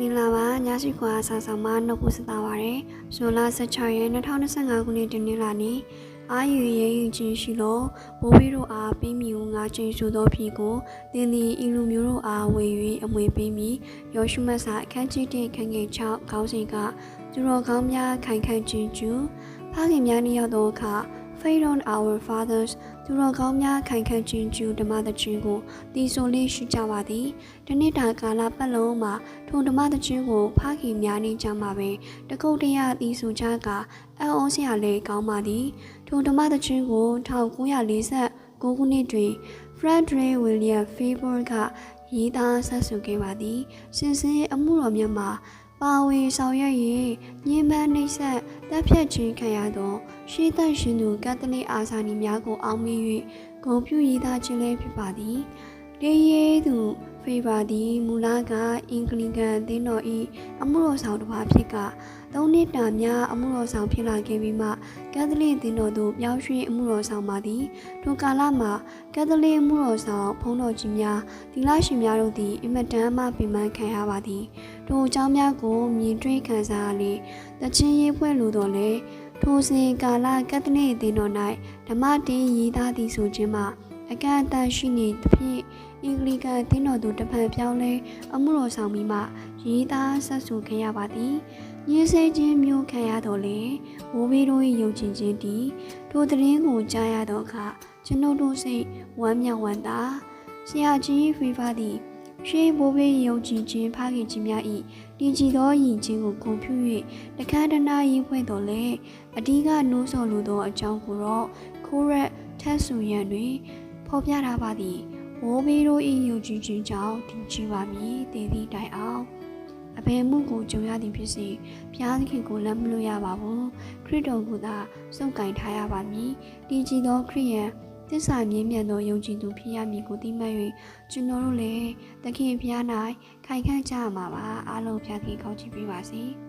မင်္ဂလာပါညရှိခွာဆာဆောင်မနှုတ်ဖို့စတာပါရယ်ဇွန်လ16ရက်2025ခုနှစ်တနင်္လာနေ့အာယူရဲယူချင်းရှိလို့ဘိုးဘေးတို့အားပေးမိဦးငါချင်းဆိုသောဖြီကိုတင်းဒီအီလူမျိုးတို့အားဝေ၍အမွေပေးမိယောရှုမတ်စာအခန်းကြီး1ခန်းငယ်6ခေါင်းစဉ်ကသူတော်ကောင်းများခိုင်ခန့်ခြင်းကျူဖခင်များနေရောက်သောအခါ Faith on our fathers သူတော်ကောင်းများခိုင်ခန့်ခြင်းကျူဓမ္မသခြင်းကိုတည်ဆိုလေးရှိကြပါသည်တနေ့တာကာလပတ်လုံးမှာထိုဓမ္မသခြင်းကိုဖခင်များနေကြမှာပင်တကုတ်တရတည်ဆိုကြကအံ့ဩစရာလည်းကောင်းပါသည်ထိုဓမ္မသခြင်းကို1949ခုနှစ်တွင် Frederick William Faber ကရေးသားဆက်ဆိုခဲ့ပါသည်စင်စင်အမှုတော်မြတ်မှာ ပါဝင်ဆောင်ရွက်၍ညင်ပန်းနှိပ်စက်တပ်ဖြတ်ခြင်းခံရသောရှေးသန့်ရှင်သူကက်သလစ်အာဇာနည်များကိုအောက်မေ့၍ဂုဏ်ပြုရေးသားခြင်းလည်းဖြစ်ပါသည်။ တေးရဲသူဖေပါသည်မူလကအင်္ဂလိကန်အသင်းတော်၏အမှုတော်ဆောင်တစ်ပါးဖြစ်ကသုံးနှစ်တာများအမှုတော်ဆောင်ဖြစ်လာခဲ့ပြီးမှကက်သလစ်အသင်းတော်သို့ပြောင်းရွှေ့အမှုတော်ဆောင်ပါသည်။ထိုကာလမှာကက်သလစ်အမှုတော်ဆောင်ဘုန်းတော်ကြီးများဒီလရှင်များတို့သည်အင်မတန်မှပင်ပန်းခံရပါသည်။ထိုအကြောင်းများကိုမြင်တွေ့ခံစားရလေတချင်းရေးဖွဲ့လိုတော်လဲထိုစဉ်ကာလကက်သလစ်အသင်းတော်၌ဓမ္မတင်းရေးသားသည်ဆိုခြင်းမှာ အကန့်အသတ်ရှိနေသဖြင့်အင်္ဂလိကန်အသင်းတော်သို့တပံပြောင်းလဲအမှုတော်ဆောင်ပြီးမှရေးသားဆက်ဆိုခဲ့ရပါသည်ညင်းဆဲခြင်းမျိုးခံရတော့လေဘိုးဘေးတို့၏ယုံကြည်ခြင်းသည်ထိုသတင်းကိုကြားရတော့အခါကျွန်ုပ်တို့စိတ်ဝမ်းမြောက်ဝမ်းသာဆရာကြီးဖေဖာသည်ရှေးဘိုးဘေးယုံကြည်ခြင်းဖခင်ကြီးများ၏တည်ကြည်သောယဉ်ခြင်းကိုဂုဏ်ပြု၍တခန်းတနာရေးဖွဲ့တော်လဲအဓိကနိုးဆော်လိုသောအကြောင်းကိုတော့ခိုးရက်ထက်ဆူရန်တွင် ဖော်ပြထားပါသည်ဘိုးဘေးတို့၏ယုံကြည်ခြင်းကြောင့်တည်ကြည်ပါမည်တည်သည့်တိုင်အောင်အဘယ်မှုကိုကြုံရသည်ဖြစ်စေဘုရားသခင်ကိုလက်မလို့ရပါဘူးခရစ်တော်ကိုသာစုံကင်ထားရပါမည်တည်ကြည်သောခရစ်ယာန်သစ္စာမြင့်မြတ်သောယုံကြည်သူဖြစ်ရမည်ကိုသိမှတ်၍ကျွန်တော်တို့လည်းသခင်ဖျား၌ခိုင်ခန့်ကြရမှာပါအားလုံးဖျားခင်ကောင်းချီးပေးပါစေ။